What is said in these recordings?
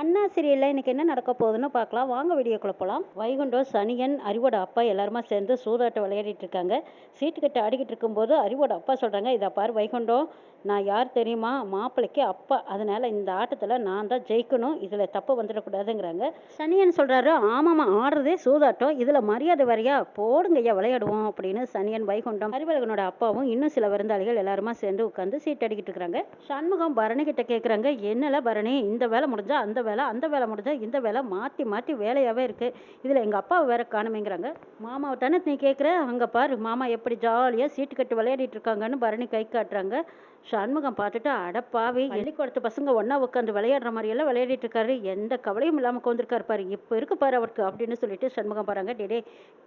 அண்ணா சீரியலில் இன்னைக்கு என்ன நடக்க போகுதுன்னு பார்க்கலாம். வாங்க வீடியோக்குள்ள போகலாம் வைகுண்டம் சனியன் அறிவோட அப்பா எல்லாருமா சேர்ந்து சூதாட்டம் விளையாடிட்டு இருக்காங்க. சீட்டு கட்டு ஆடிக்கிட்டு இருக்கும்போது அறிவோட அப்பா சொல்கிறாங்க இதை பாரு வைகுண்டம் நான் யார் தெரியுமா? மாப்பிள்ளைக்கு அப்பா அதனால இந்த ஆட்டத்தில் நான் தான் ஜெயிக்கணும். இதில் தப்பு வந்துடக்கூடாதுங்கிறாங்க. சனியன் சொல்கிறாரு ஆமாம்மா ஆடுறதே சூதாட்டம். இதில் மரியாதை வரையா போடுங்க ஐயா விளையாடுவோம் அப்படின்னு சனியன் வைகுண்டம். அறிவழகனோட அப்பாவும் இன்னும் சில விருந்தாளிகள் எல்லாருமா சேர்ந்து உட்காந்து சீட் அடிக்கிட்டு இருக்கிறாங்க. சண்முகம் பரணி கிட்ட கேட்குறாங்க என்னல பரணி? இந்த வேலை முடிஞ்சா அந்த வேலை அந்த வேலை முடிஞ்சா இந்த வேலை மாற்றி மாற்றி வேலையாகவே இருக்குது இதில் எங்கள் அப்பாவை வேற காணுமேங்கிறாங்க. மாமாவை தானே நீ கேட்குற அங்கே பாரு மாமா எப்படி ஜாலியாக சீட்டு கட்டு விளையாடிட்டு இருக்காங்கன்னு பரணி கை காட்டுறாங்க. சண்முகம் பார்த்துட்டு அடப்பாவி பள்ளிக்கூடத்து பசங்க ஒன்றா உட்காந்து விளையாடுற மாதிரியெல்லாம் விளையாடிட்டு இருக்காரு. எந்த கவலையும் இல்லாமல் உட்காந்துருக்காரு பாரு. இப்போ இருக்கு பாரு அவருக்கு அப்படின்னு சொல்லிட்டு சண்முகம் பாருங்க. டே டே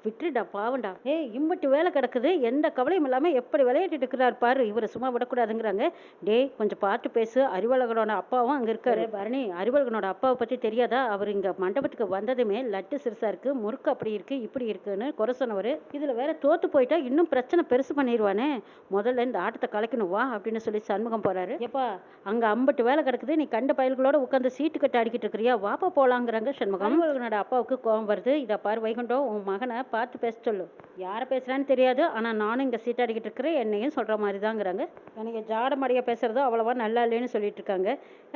விட்டுடா பாவண்டா ஏய் இம்பட்டு வேலை கிடக்குது. எந்த கவலையும் இல்லாமல் எப்படி விளையாடிட்டு இருக்கிறார் பாரு. இவரை சும்மா விடக்கூடாதுங்கிறாங்க. டேய் கொஞ்சம் பார்த்து பேசு. அறிவழகனோட அப்பாவும் அங்கே இருக்காரு. பரணி. அறிவழகனோட அப்பாவை பற்றி தெரியாதா? அவர் இங்கே மண்டபத்துக்கு வந்ததுமே லட்டு சிறுசா இருக்கு. முறுக்கு அப்படி இருக்கு இப்படி இருக்குன்னு குறை சொன்னவர். இதில் வேற தோத்து போயிட்டா இன்னும் பிரச்சனை பெருசு பண்ணிடுவானே முதல்ல இந்த ஆட்டத்தை கலைக்கணும் வா அப்படின்னு சொல்லி சண்முகம் போறாரு. எப்பா? அங்க அம்பட்டு வேலை கிடக்குது நீ கண்ட பயல்களோட உட்காந்து சீட்டு கட்டு அடிக்கிட்டு இருக்கிறியா? வாப்பா போலாங்கிறாங்க சண்முகம். அப்பாவுக்கு கோபம் வருது. இதை பாரு வைகுண்டம் உன் மகனை பார்த்து பேச சொல்லு. யாரை பேசுறான்னு தெரியாது ஆனா நானும் இங்க சீட் அடிக்கிட்டு இருக்கிறேன் என்னையும் சொல்ற மாதிரி தாங்கிறாங்க எனக்கு ஜாடமடியா பேசுறது அவ்வளவா நல்லா இல்லைன்னு சொல்லிட்டு இருக்காங்க.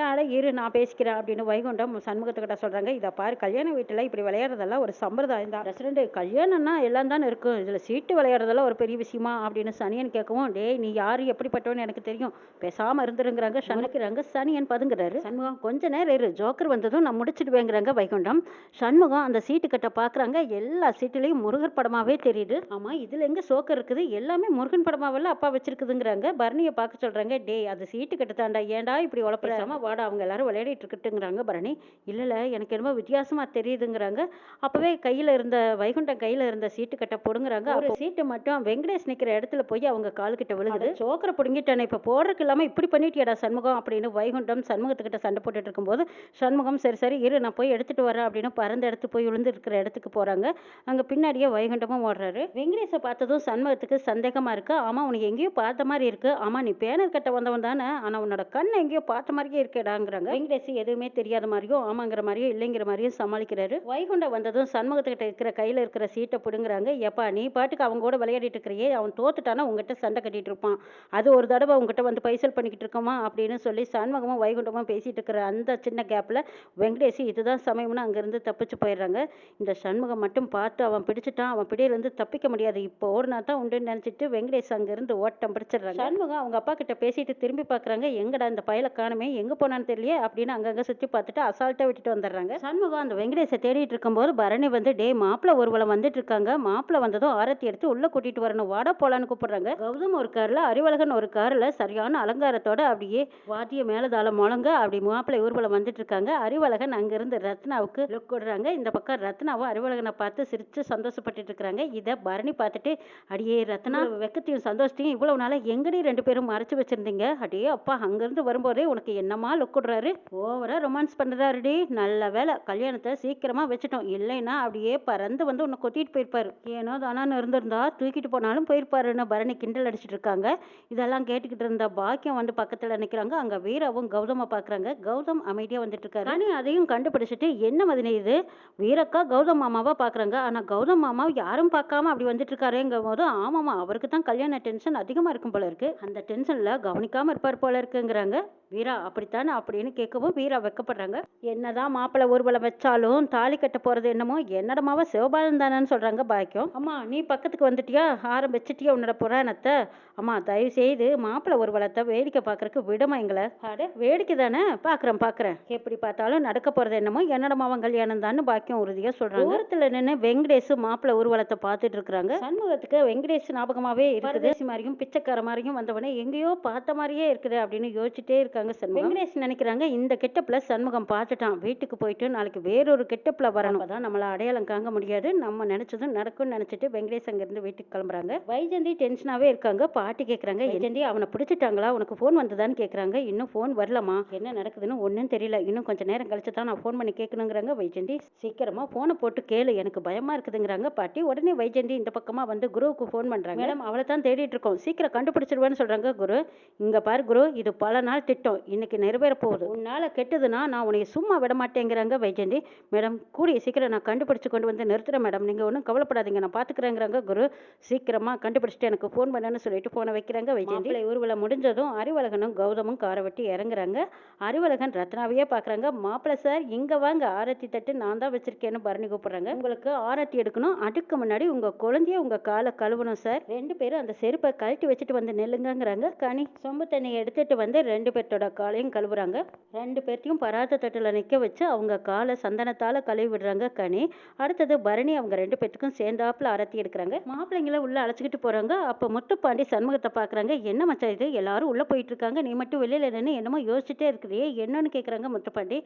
அட இரு நான் பேசிக்கிறேன் அப்படின்னு வைகுண்டம் சண்முகத்துக்கிட்ட சொல்றாங்க. இதை பாரு கல்யாண வீட்டுல இப்படி விளையாடுறதெல்லாம் ஒரு சம்பிரதாயம் தான் ரெசிடென்ட் கல்யாணம்னா எல்லாம் தானே இருக்கும். இதுல சீட்டு விளையாடுறதெல்லாம் ஒரு பெரிய விஷயமா அப்படின்னு சனியன் கேட்கவும் டேய் நீ யாரு? எப்படிப்பட்டவன்னு எனக்கு தெரியும் பேசாம இருந்துருங்கிறாங்க சனிக்கிறாங்க சனியன் பதுங்குறாரு. சண்முகம். கொஞ்ச நேரம் இரு ஜோக்கர் வந்ததும் நான் முடிச்சிடுவேங்கிறாங்க வைகுண்டம். சண்முகம் அந்த சீட்டு கட்ட பாக்குறாங்க எல்லா சீட்டுலயும் முருகர் படமாவே தெரியுது. ஆமா இதுல எங்க சோக்கர் இருக்குது? எல்லாமே முருகன் படமாவெல்லாம் அப்பா வச்சிருக்குதுங்கிறாங்க. பரணியை பார்க்க சொல்றாங்க டேய் அது சீட்டு கட்டு தாண்டா ஏன்டா இப்படி உழப்புறாம வாடா அவங்க எல்லாரும் விளையாடிட்டு இருக்கட்டுங்கிறாங்க பரணி. இல்ல எனக்கு என்னமோ வித்தியாசமா தெரியுதுங்கிறாங்க. அப்பவே கையில இருந்த வைகுண்டம் கையில இருந்த சீட்டு கட்ட போடுங்கிறாங்க. ஒரு சீட்டு மட்டும் வெங்கடேஷ் நிக்கிற இடத்துல போய் அவங்க கால் கிட்ட விழுகுது. சோக்கரை புடுங்கிட்டானே இப்ப போடுறதுக்கு இல்லாமல் இப்படி பண்ணிட்டியாடா சண்முகம் அப்படின்னு வைகுண்டம் சண்முகத்துக்கிட்ட சண்டை போட்டுட்டு இருக்கும்போது சண்முகம் சரி சரி இரு நான் போய் எடுத்துட்டு வரேன் அப்படின்னு பறந்து எடுத்து போய் விழுந்து இருக்கிற இடத்துக்கு போகிறாங்க அங்கே பின்னாடியே வைகுண்டமும் ஓடுறாரு. வெங்கடேஷை பார்த்ததும் சண்முகத்துக்கு சந்தேகமாக இருக்குது ஆமாம் உனக்கு எங்கேயோ பார்த்த மாதிரி இருக்கு. ஆமாம் நீ பேனர் கட்ட வந்தவன் தானே. ஆனால் உன்னோட கண் எங்கேயோ பார்த்த மாதிரியே இருக்கேடாங்கிறாங்க. வெங்கடேஷ் எதுவுமே தெரியாத மாதிரியும் ஆமாங்கிற மாதிரியும் இல்லைங்கிற மாதிரியும் சமாளிக்கிறாரு. வைகுண்டம் வந்ததும் சண்முகத்துக்கிட்ட இருக்கிற கையில் இருக்கிற சீட்டை பிடுங்குறாங்க. எப்பா நீ பாட்டுக்கு அவங்க கூட விளையாடிட்டு இருக்கிறியே. அவன் தோத்துட்டானா உங்ககிட்ட சண்டை கட்டிட்டு இருப்பான். அது ஒரு தடவை உங்ககிட்ட வந்து பைசல் பண்ணிக்கிட்டு இருக்கோமா அப்படின்னு சொல்லி சண்முகமும் வைகுண்டமும் பேசிட்டு இருக்கிற அந்த சின்ன கேப்ல வெங்கடேஷ் இதுதான் சமயம்னு அங்கிருந்து தப்பிச்சு போயிடுறாங்க. இந்த சண்முகம் மட்டும் பார்த்து அவன் பிடிச்சிட்டான். அவன் பிடியிலிருந்து தப்பிக்க முடியாது. இப்போ ஓடினா தான் உண்டுன்னு நினைச்சிட்டு வெங்கடேஷ் அங்கிருந்து ஓட்டம் பிடிச்சிடுறாங்க. சண்முகம் அவங்க அப்பா கிட்ட பேசிட்டு திரும்பி பார்க்கறாங்க. எங்கடா இந்த பயல காணுமே? எங்க போனான்னு தெரியல அப்படின்னு அங்கங்க சுத்தி பார்த்துட்டு அசால்ட்டா விட்டுட்டு வந்துடுறாங்க. சண்முகம் அந்த வெங்கடேஷை தேடிட்டு இருக்கும்போது பரணி வந்து டே மாப்பிள்ள ஒருவளம் வந்துட்டு இருக்காங்க. மாப்பிள்ள வந்ததும் ஆரத்தி எடுத்து உள்ள கூட்டிட்டு வரணும். வாடா போலான்னு கூப்பிடுறாங்க. கௌதம் ஒரு கார்ல அறிவழகன் ஒரு கார்ல சரியான அலங்காரத்தோட அப்படியே வாத்திய மேலதாளம் முழங்க அப்படி மாப்பிள்ளை ஊர்வலம் வந்துட்டு இருக்காங்க அறிவழகன் அங்கிருந்து ரத்னாவுக்கு லுக் விடுறாங்க இந்த பக்கம் ரத்னாவும் அறிவழகனை பார்த்து சிரிச்சு சந்தோஷப்பட்டு இருக்கிறாங்க இதை பரணி பார்த்துட்டு அடியே ரத்னா வெக்கத்தையும் சந்தோஷத்தையும் இவ்வளவு நாளா எங்கடி ரெண்டு பேரும் மறைச்சு வச்சிருந்தீங்க? அடியே அப்பா அங்கிருந்து வரும்போதே உனக்கு என்னமா லுக் விடுறாரு ஓவரா ரொமான்ஸ் பண்றாருடி. நல்ல வேலை கல்யாணத்தை சீக்கிரமா வச்சுட்டோம். இல்லைன்னா அப்படியே பறந்து வந்து உன்னை கொத்திட்டு போயிருப்பாரு. ஏனோ தானான்னு இருந்திருந்தா தூக்கிட்டு போனாலும் போயிருப்பாருன்னு பரணி கிண்டல் அடிச்சிட்டு இருக்காங்க இதெல்லாம் கேட்டுக்கிட்டு இருந்த பாக்கியம் வந்து பக்கத்துல நிக்கிறாங்க. அங்க வீராவும் கௌதம பாக்குறாங்க. கௌதம் அமைதியா வந்துட்டு இருக்காரு ராணி அதையும் கண்டுபிடிச்சிட்டு என்ன மதினி இது? வீரக்கா கௌதம் மாமாவா பாக்குறாங்க. ஆனா கௌதம் மாமாவை யாரும் பார்க்காம அப்படி வந்துட்டு இருக்காருங்கும் போது ஆமாமா அவருக்கு தான் கல்யாண டென்ஷன் அதிகமா இருக்கும் போல இருக்கு. அந்த டென்ஷன்ல கவனிக்காம இருப்பார் போல இருக்குங்கிறாங்க. வீரா அப்படித்தானே? அப்படின்னு கேட்கவும் வீரா வெக்கப்படுறாங்க. என்னதான் மாப்பிள்ளை ஊர்வலம் வச்சாலும் தாலி கட்ட போறது என்னமோ என்னடமாவா சிவபாலன் தானேன்னு சொல்றாங்க பாக்கியம். அம்மா நீ பக்கத்துக்கு வந்துட்டியா? ஆரம்பிச்சிட்டியா உன்னோட புராணத்தை? அம்மா தயவு செய்து மாப்பிள்ளை ஊர்வலத்தை வேடிக்கை பார்க்கறதுக்கு விடுமா எங்களை? அட வேடிக்கை தானே? பார்க்குறேன் பார்க்குறேன். எப்படி பார்த்தாலும் நடக்க போறது என்னமோ என்னடமாவன் கல்யாணம் தானே பாக்கியம் உறுதியா சொல்றாங்க. தூரத்துல நின்று வெங்கடேஷ் மாப்பிள்ளை ஊர்வலத்தை பார்த்துட்டு இருக்கிறாங்க. சண்முகத்துக்கு வெங்கடேஷ் ஞாபகமாவே இருக்குது. மாதிரியும் பிச்சைக்கார மாதிரியும் வந்தவனே எங்கேயோ பார்த்த மாதிரியே இருக்குது அப்படின்னு யோசிச்சுட்டே இருக்காங்க சண்முகம். வெங்கடேஷ் நினைக்கிறாங்க இந்த கெட்டப்ல சண்முகம் பார்த்துட்டான் வீட்டுக்கு போயிட்டு நாளைக்கு வேறொரு கெட்டப்ல வரணும். அப்பதான் நம்மள அடையாளம் காங்க முடியாது. நம்ம நினைச்சதும் நடக்கும்னு நினைச்சிட்டு வெங்கடேஷ் அங்கிருந்து வீட்டுக்கு கிளம்புறாங்க. வைஜந்தி டென்ஷனாவே இருக்காங்க பாட்டி கேக்குறாங்க. வைஜந்தி அவனை பிடிச்சி வந்துட்டாங்களா உனக்கு ஃபோன் வந்ததான்னு கேட்குறாங்க இன்னும் ஃபோன் வரலம்மா. என்ன நடக்குதுன்னு ஒன்றும் தெரியல. இன்னும் கொஞ்சம் நேரம் கழிச்சு தான் நான் ஃபோன் பண்ணி கேட்கணுங்கிறாங்க வைஜெயந்தி சீக்கிரமாக ஃபோனை போட்டு கேளு. எனக்கு பயமாக இருக்குதுங்கிறாங்க பாட்டி. உடனே வைஜெயந்தி இந்த பக்கமாக வந்து குருவுக்கு ஃபோன் பண்ணுறாங்க மேடம் அவளை தான் தேடிட்டு இருக்கோம். சீக்கிரம் கண்டுபிடிச்சிருவேன்னு சொல்கிறாங்க குரு. இங்கே பாரு குரு இது பல நாள் திட்டம். இன்னைக்கு நிறைவேற போகுது. உன்னால் கெட்டதுன்னா நான் உன்னை சும்மா விட மாட்டேங்கிறாங்க வைஜெயந்தி மேடம் கூடிய சீக்கிரம் நான் கண்டுபிடிச்சு கொண்டு வந்து நிறுத்துறேன் மேடம். நீங்கள் ஒன்றும் கவலைப்படாதீங்க. நான் பார்த்துக்கிறேங்கிறாங்க குரு. சீக்கிரமாக கண்டுபிடிச்சிட்டு எனக்கு ஃபோன் பண்ணுன்னு சொல்லிட்டு ஃபோனை வைக்கிறாங்க வைஜெயந்தி ஊர்வலம் முடிஞ்சதும் அறிவழகனும் கௌதமும் காரை வெட்டி இறங்குறாங்க. அறிவழகன் ரத்னாவையே பார்க்குறாங்க மாப்பிள்ளை சார் இங்கே வாங்க ஆரத்தி தட்டு நான் தான் வச்சிருக்கேன்னு பரணி கூப்பிட்றாங்க. உங்களுக்கு ஆரத்தி எடுக்கணும். அதுக்கு முன்னாடி உங்கள் குழந்தைய உங்கள் காலை கழுவணும் சார். ரெண்டு பேரும் அந்த செருப்பை கழட்டி வச்சுட்டு வந்து நெல்லுங்கங்கிறாங்க. கனி சொம்பு தண்ணியை எடுத்துட்டு வந்து ரெண்டு பேர்த்தோட காலையும் கழுவுறாங்க. ரெண்டு பேர்த்தையும் பராத தட்டில் நிற்க வச்சு அவங்க காலை சந்தனத்தால் கழுவி விடுறாங்க கனி. அடுத்தது பரணி அவங்க ரெண்டு பேர்த்துக்கும் சேர்ந்தாப்புல ஆரத்தி எடுக்கிறாங்க. மாப்பிள்ளைங்கள உள்ள அழைச்சிக்கிட்டு போகிறாங்க அப்போ முத்துப்பாண்டி சண்முகத்தை பார்க்குறாங்க என்ன மச்சா இது? எல்லாரும் உள்ளே போயிட்டு இருக்காங்க நீ மட்டும் வெளியில் நின்று என்னமோ யோசிச்சுட்டே இருக்கிறியே என்னன்னு கேட்குறாங்க முத்துப்பாண்டி.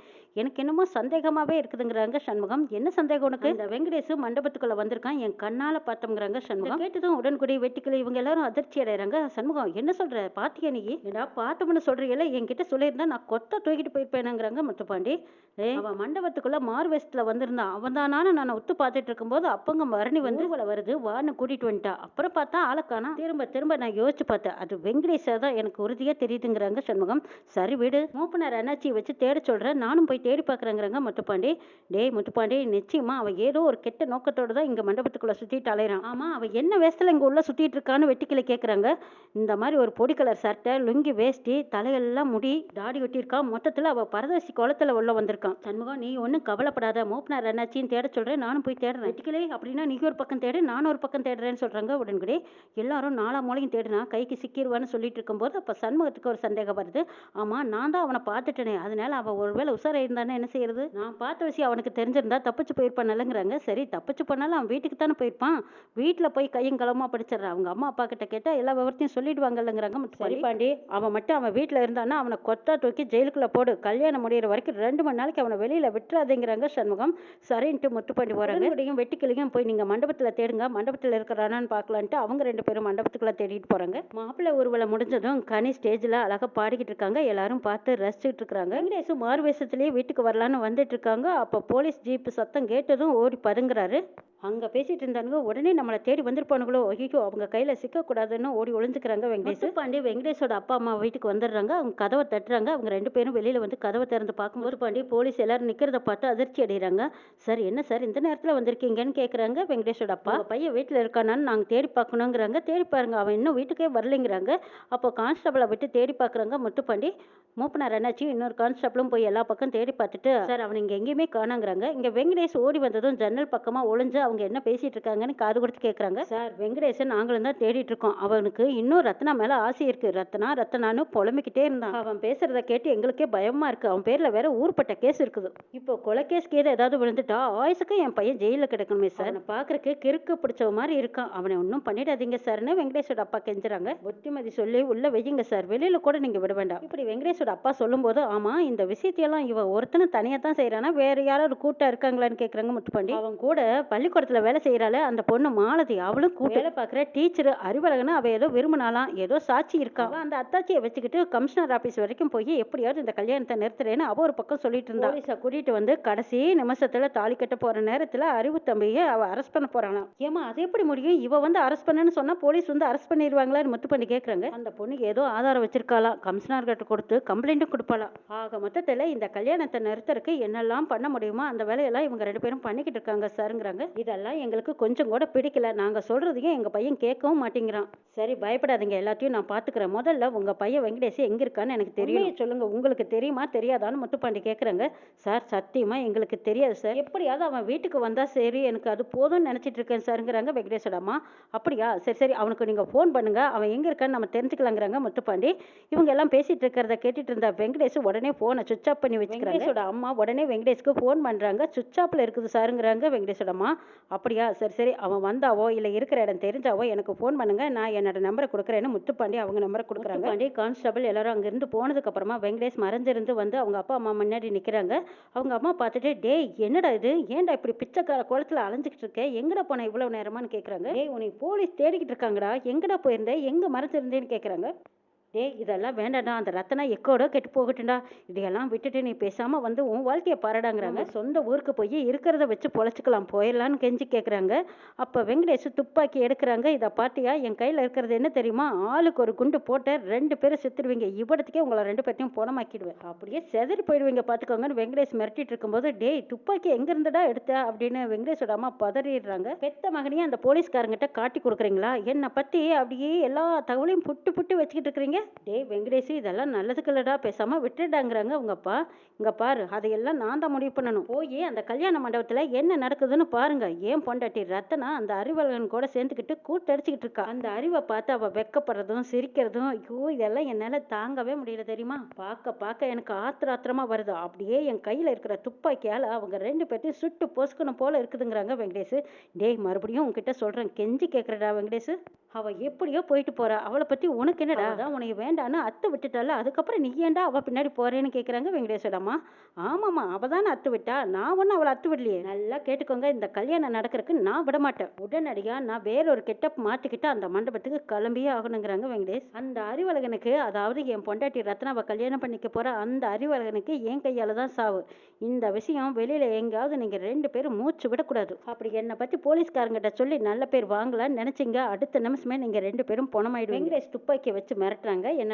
எனக்கு என்னமோ சந்தேகமாகவே இருக்குதுங்கிறாங்க சண்முகம். என்ன சந்தேகம் உனக்கு? இந்த வெங்கடேஷ் மண்டபத்துக்குள்ள வந்திருக்கான். என் கண்ணால் பார்த்தோங்கிறாங்க சண்முகம். கேட்டதும் உடன்குடி வெட்டிக்கிளி இவங்க எல்லாரும் அதிர்ச்சி அடைகிறாங்க சண்முகம் என்ன சொல்ற? பாத்தியா நீ? ஏடா பார்த்தோம்னு சொல்றீங்கள என்கிட்ட சொல்லியிருந்தா நான் கொத்த தூக்கிட்டு போயிருப்பேனுங்கிறாங்க முத்துப்பாண்டி. அவன் மண்டபத்துக்குள்ள மாறு வேஷத்துல வந்திருந்தான் அவன் தானான நான் ஒத்து பார்த்துட்டு இருக்கும்போது அப்பங்க மரணி வந்து வருது. வான்னு கூட்டிட்டு வந்துட்டா. அப்புறம் பார்த்தா ஆளக்கானா திரும்ப திரும்ப நான் யோசிச்சு பார்த்தேன். அது வெங்கடேஷா தான் எனக்கு உறுதியா தெரியுதுங்கிறாங்க சண்முகம். சரி விடு. மூப்பனார் அண்ணாச்சியை வச்சு தேட சொல்றேன் நானும் போய் தேடி பார்க்குறேங்கிறாங்க முத்துப்பாண்டி. டேய் முத்துப்பாண்டி நிச்சயமா அவள் ஏதோ ஒரு கெட்ட நோக்கத்தோட தான் இங்க மண்டபத்துக்குள்ள சுத்திட்டு அலையிறான். ஆமா அவள் என்ன வேஷத்துல இங்க உள்ள சுத்திட்டு இருக்கான்னு வெட்டிக்கிளை கேக்குறாங்க. இந்த மாதிரி ஒரு பொடி கலர் சட்டை லுங்கி வேஷ்டி தலையெல்லாம் முடி தாடி வெட்டியிருக்கான் மொத்தத்துல அவ பரதேசி குளத்துல உள்ள வந்திருக்கான். சண்முகம் நீ ஒன்றும் கவலைப்படாத. மூப்பனார் அண்ணாச்சின்னு தேட சொல்றேன் நானும் போய் தேடுறேன். வெட்டிக்கிளை அப்படின்னா நீ ஒரு பக்கம் தேடு நானும் ஒரு பக்கம் தேடுறேன்னு சொல்றாங்க உடன்கடி. எல்லாரும் நாலா மூலையும் தேடினா கைக்கு சிக்கிடுவான்னு சொல்லிட்டு இருக்கும்போது அப்ப சண்முகத்துக்கு ஒரு சந்தேகம் வருது. ஆமா நான் தான் அவனை பார்த்துட்டேனே. அதனால அவன் ஒருவேளை உசாரா இருந்தானே என்ன செய்யறது? நான் பார்த்த விஷயம் அவனுக்கு தெரிஞ்சிருந்தா தப்பிச்சு போயிருப்பானல்லங்கிறாங்க. சரி தப்பிச்சு போனாலும் அவன் வீட்டுக்கு தானே போயிருப்பான். வீட்டில் போய் கையும் களமா படிச்சிடுறான் அவங்க அம்மா அப்பா கிட்ட கேட்டா எல்லா விவரத்தையும் சொல்லிடுவாங்கல்லங்கிறாங்க. சரி. பாண்டி அவன் மட்டும் அவன் வீட்டில் இருந்தானா அவனை கொத்தா தூக்கி ஜெயிலுக்குள்ள போடு. கல்யாணம் முடியிற வரைக்கும் ரெண்டு மணி நாளைக்கு அவனை வெளியில விட்டுறாதேங்கிறாங்க சண்முகம். சரின்ட்டு முத்துப்பாண்டி போறாங்க. இப்படியும் வெட்டிக்கிளியும் போய் நீங்க மண்டபத்துல தேடுங்க. மண்டபத்துல இருக்கிறானான்னு பார்க்கலான்ட்டு அவங்க ரெண்டு பேரும் மண்டபத்துக்குள்ள தேடிட்டு போறாங்க. மாப்பிள்ளை ஊர்வலம் முடிஞ்சதும் கனி ஸ்டேஜ்ல அழகா பாடிக்கிட்டு இருக்காங்க. எல்லாரும் பார்த்து ரசிச்சுட்டு இருக்காங்க வெங்கடேஷ் மாறு வேஷத்திலேயே வீட்டுக்கு வரலான்னு வந்துட்டு இருக்காங்க. அப்போ போலீஸ் ஜீப் சத்தம் கேட்டதும் ஓடி பதுங்குறாரு. அங்க பேசிட்டு இருந்தானுங்க உடனே நம்மளை தேடி வந்திருப்பானுங்களோ ஐயோ அவங்க கையில சிக்கக்கூடாதுன்னு ஓடி ஒளிஞ்சுக்கிறாங்க வெங்கடேஷ். பாண்டி வெங்கடேஷோட அப்பா அம்மா வீட்டுக்கு வந்துடுறாங்க. அவங்க கதவை தட்டுறாங்க. அவங்க ரெண்டு பேரும் வெளியில வந்து கதவை திறந்து பார்க்கும்போது பாண்டி போலீஸ் எல்லாரும் நிக்கிறத பார்த்து அதிர்ச்சி அடைகிறாங்க. சார் என்ன சார் இந்த நேரத்துல வந்திருக்கீங்கன்னு கேக்குறாங்க வெங்கடேஷோட அப்பா. "உங்க பையன் வீட்டுல இருக்கானான்னு நாங்க தேடி பார்க்கணுங்கிறாங்க. தேடி பாருங்க அவன் இன்னும் வீட்டுக்கே வரலைங்கிறாங்க. அப்போ கான்ஸ்டபிளை விட்டு தேடி பார்க்குறாங்க முத்துப்பாண்டி மூப்பனார் என்னாச்சு இன்னொரு கான்ஸ்டபிளும் போய் எல்லா பக்கம் தேடி பார்த்துட்டு சார் அவன் இங்கே எங்கேயுமே காணாங்கிறாங்க. இங்கே வெங்கடேஷ் ஓடி வந்ததும் ஜன்னல் பக்கமாக ஒளிஞ்சு அவங்க என்ன பேசிகிட்டு இருக்காங்கன்னு காது கொடுத்து கேட்குறாங்க சார் வெங்கடேஷன் நாங்களும் தான் தேடிட்டு இருக்கோம். அவனுக்கு இன்னும் ரத்னா மேலே ஆசை இருக்குது ரத்னா ரத்னான்னு புலம்பிக்கிட்டே இருந்தான். அவன் பேசுகிறத கேட்டு எங்களுக்கே பயமாக இருக்குது அவன் பேரில் வேற ஊர்பட்ட கேஸ் இருக்குது. இப்போ கொலை கேஸ் கீது ஏதாவது விழுந்துட்டா ஆயுசுக்கு என் பையன் ஜெயிலில் கிடக்கணுமே சார். அவனை பார்க்குறக்கு கிறுக்கு பிடிச்ச மாதிரி இருக்கான். அவனை ஒன்றும் பண்ணிடாதீங்க சார்னு வெங்கடேஷோட அப்பா கெஞ்சுறாங்க. புத்திமதி சொல்லி உள்ள வையுங்க சார். வெளியில கூட நீங்க விட வேண்டாம். இப்படி வெங்கடேஷோட அப்பா சொல்லும்போது ஆமா இந்த விஷயத்தையெல்லாம் இவன் ஒருத்தனை தனியா தான் செய்யறானா வேற யாராவது கூட்டம் இருக்காங்களான்னு கேக்குறாங்க முத்துப்பாண்டி. அவன் கூட பள்ளிக்கூடத்துல வேலை செய்யறாள் அந்த பொண்ணு மாலதி அவளும் கூட்ட. வேலை பார்க்குற டீச்சர் அறிவழகனா அவ ஏதோ விரும்பினாலாம் ஏதோ சாட்சி இருக்கா? அந்த அத்தாச்சியை வச்சுக்கிட்டு கமிஷனர் ஆபீஸ் வரைக்கும் போய் எப்படியாவது இந்த கல்யாணத்தை நிறுத்துறேன்னு அவ ஒரு பக்கம் சொல்லிட்டு இருந்தா. போலீஸை கூட்டிட்டு வந்து கடைசி நிமிஷத்துல தாலி கட்ட போற நேரத்துல அறிவு தம்பியை அவ அரெஸ்ட் பண்ண போறாளாம் ஏமா அது எப்படி முடியும்? இவ வந்து அரெஸ்ட் பண்ணுன்னு சொன்னா போலீஸ் வந்து அரெஸ்ட் பண்ணிடுவாங்களான்னு முத்து பண்ணி கேக்குறாங்க. அந்த பொண்ணுக்கு ஏதோ ஆதாரம் வச்சிருக்காளாம் கமிஷனர் கிட்ட கொடுத்து கம்ப்ளைண்ட்டும் கொடுப்பாளாம் ஆக மொத்தத்துல இந்த கல்யாணத்தை நிறுத்தறதுக்கு என்னெல்லாம் பண்ண முடியுமோ அந்த வேலையெல்லாம் இவங்க ரெண்டு பேரும் பண்ணிக்கிட்டு இருக்காங்க சாருங்கிறாங்க. இதெல்லாம் எங்களுக்கு கொஞ்சம் கூட பிடிக்கல. நாங்க சொல்றதையும் எங்க பையன் கேட்கவும் மாட்டேங்கிறான். சரி பயப்படாதீங்க. எல்லாத்தையும் நான் பாத்துக்கிறேன். முதல்ல உங்க பையன் வெங்கடேஷ் எங்க இருக்கான்னு எனக்கு தெரியும் சொல்லுங்க. உங்களுக்கு தெரியுமா தெரியாதான்னு முத்துப்பாண்டி கேக்குறாங்க. சார் சத்தியமா எங்களுக்கு தெரியாது சார். எப்படியாவது அவன் வீட்டுக்கு வந்தா சரி எனக்கு அது போதும்னு நினைச்சிட்டு இருக்கேன் சாருங்கிறாங்க வெங்கடேஷோட அம்மா. அப்படியா? சரி சரி. அவனுக்கு நீங்க ஃபோன் பண்ணுங்க. அவன் எங்க இருக்கான்னு நம்ம தெரிஞ்சுக்கலாங்கிறாங்க முத்துப்பாண்டி. இவங்க எல்லாம் பேசிட்டு இருக்கிறத கேட்டுட்டு இருந்த வெங்கடேஷ் உடனே போனை சுவிச் ஆஃப் பண்ணி வச்சுக்கிறாங்க. அம்மா உடனே வெங்கடேஷ்க்கு ஃபோன் பண்றாங்க. சுவிச் ஆஃப்ல இருக்குது சாருங்கிறாங்க வெங்கடேஷோட அம்மா. அப்படியா சரி சரி. அவன் வந்தாவோ இல்லை இருக்கிற இடம் தெரிஞ்சாவோ எனக்கு ஃபோன் பண்ணுங்க. நான் என்னோட நம்பரை கொடுக்குறேன்னு முத்துப்பாண்டி அவங்க நம்பரை கொடுக்குறாங்க. பாண்டி கான்ஸ்டபிள் எல்லாரும் அங்கிருந்து போனதுக்கு அப்புறமா வெங்கடேஷ் மறைஞ்சிருந்து வந்து அவங்க அப்பா அம்மா முன்னாடி நிற்கிறாங்க அவங்க அம்மா பார்த்துட்டு டேய் என்னடா இது? ஏன்டா இப்படி பிச்சைக்கார குளத்துல அலைஞ்சிக்கிட்டு இருக்க? எங்கடா போன இவ்வளவு நேரமான்னு கேட்குறாங்க டேய் உன்னை போலீஸ் தேடிக்கிட்டு இருக்காங்கடா. எங்கடா போயிருந்த? எங்க மறைஞ்சிருந்தேன்னு கேட்குறாங்க பாருங்கள் டேய் இதெல்லாம் வேண்டாம்டா. அந்த ரத்தனா எக்கோட கெட்டு போகட்டும்டா. இதையெல்லாம் விட்டுட்டு நீ பேசாம வந்து உன் வாழ்க்கையை பாருடாங்கிறாங்க. சொந்த ஊருக்கு போய் இருக்கிறத வச்சு பொழைச்சிக்கலாம். போயிடலான்னு கெஞ்சி கேட்குறாங்க அப்போ வெங்கடேஷ் துப்பாக்கி எடுக்கிறாங்க. இதை பார்த்தியா என் கையில் இருக்கிறது என்ன தெரியுமா? ஆளுக்கு ஒரு குண்டு போட்ட ரெண்டு பேரும் செத்துருவீங்க. இவ்விடத்துக்கே உங்களை ரெண்டு பேர்த்தையும் புணமாக்கிடுவேன். அப்படியே செதறி போயிடுவீங்க பார்த்துக்கோங்கன்னு வெங்கடேஷ் மிரட்டிட்டு இருக்கும்போது டேய் துப்பாக்கி எங்க இருந்துடா எடுத்த? அப்படின்னு வெங்கடேஷோட அம்மா பதறிடுறாங்க. பெத்த மகனையும் அந்த போலீஸ்காரங்கிட்ட காட்டி கொடுக்குறீங்களா? என்னை பத்தி அப்படியே எல்லா தகவலையும் புட்டு புட்டு வச்சுக்கிட்டு இருக்கிறீங்க. டேய் வெங்கடேஷ் இதெல்லாம் நல்லதுக்கு இல்லடா விட்டுடாங்கிறாங்க உங்க அப்பா. இங்க பாரு அதையெல்லாம் நான் தான் முடிவு பண்ணணும். போய் அந்த கல்யாண மண்டபத்தில் என்ன நடக்குதுன்னு பாருங்க. ஏன் பொண்டாட்டி ரத்தனா அந்த அறிவலகன் கூட சேர்ந்துக்கிட்டு கூட்டடிச்சுக்கிட்டு இருக்கா. அந்த அறிவை பார்த்து அவள் வெக்கப்படுறதும் சிரிக்கிறதும் ஐயோ இதெல்லாம் என்னால் தாங்கவே முடியல தெரியுமா? பார்க்க பார்க்க எனக்கு ஆத்திர ஆத்திரமா வருது. அப்படியே என் கையில் இருக்கிற துப்பாக்கியால் அவங்க ரெண்டு பேர்த்தையும் சுட்டு பொசுக்கணும் போல இருக்குதுங்கிறாங்க வெங்கடேஷ் டேய் மறுபடியும் உங்ககிட்ட சொல்கிறேன் கெஞ்சி கேட்கறடா வெங்கடேஷ் அவ எப்படியோ போயிட்டு போறா. அவளை பத்தி உனக்கு என்னடா? அதான் உனக்கு வேண்டான்னு அத்தை விட்டுட்டால அதுக்கப்புறம் நீ ஏன்டா அவ பின்னாடி போறேன்னு கேக்குறாங்க வெங்கடேஷோட அம்மா ஆமாம்மா அவ தானே அத்து விட்டா. நான் ஒன்றும் அவளை அத்து விடலையே. நல்லா கேட்டுக்கோங்க இந்த கல்யாணம் நடக்கிறதுக்கு நான் விட மாட்டேன் உடனடியா நான் வேறொரு கெட்டப் மாத்திக்கிட்டு அந்த மண்டபத்துக்கு கிளம்பியே ஆகணுங்கிறாங்க வெங்கடேஷ். அந்த அறிவழகனுக்கு அதாவது என் பொண்டாட்டி ரத்னாவை கல்யாணம் பண்ணிக்க போற அந்த அறிவழகனுக்கு என் கையால தான் சாவு. இந்த விஷயம் வெளியில எங்கேயாவது நீங்க ரெண்டு பேரும் மூச்சு விடக்கூடாது. அப்படி என்னை பத்தி போலீஸ்காரங்கிட்ட சொல்லி நல்ல பேர் வாங்கலாம்னு நினைச்சீங்க. அடுத்த நிமிஷமே நீங்க ரெண்டு பேரும் பணமாயிடுவீங்க. வெங்கடேஷ் துப்பாக்கியை வச்சு மிரட்டுறாங்க. என்ன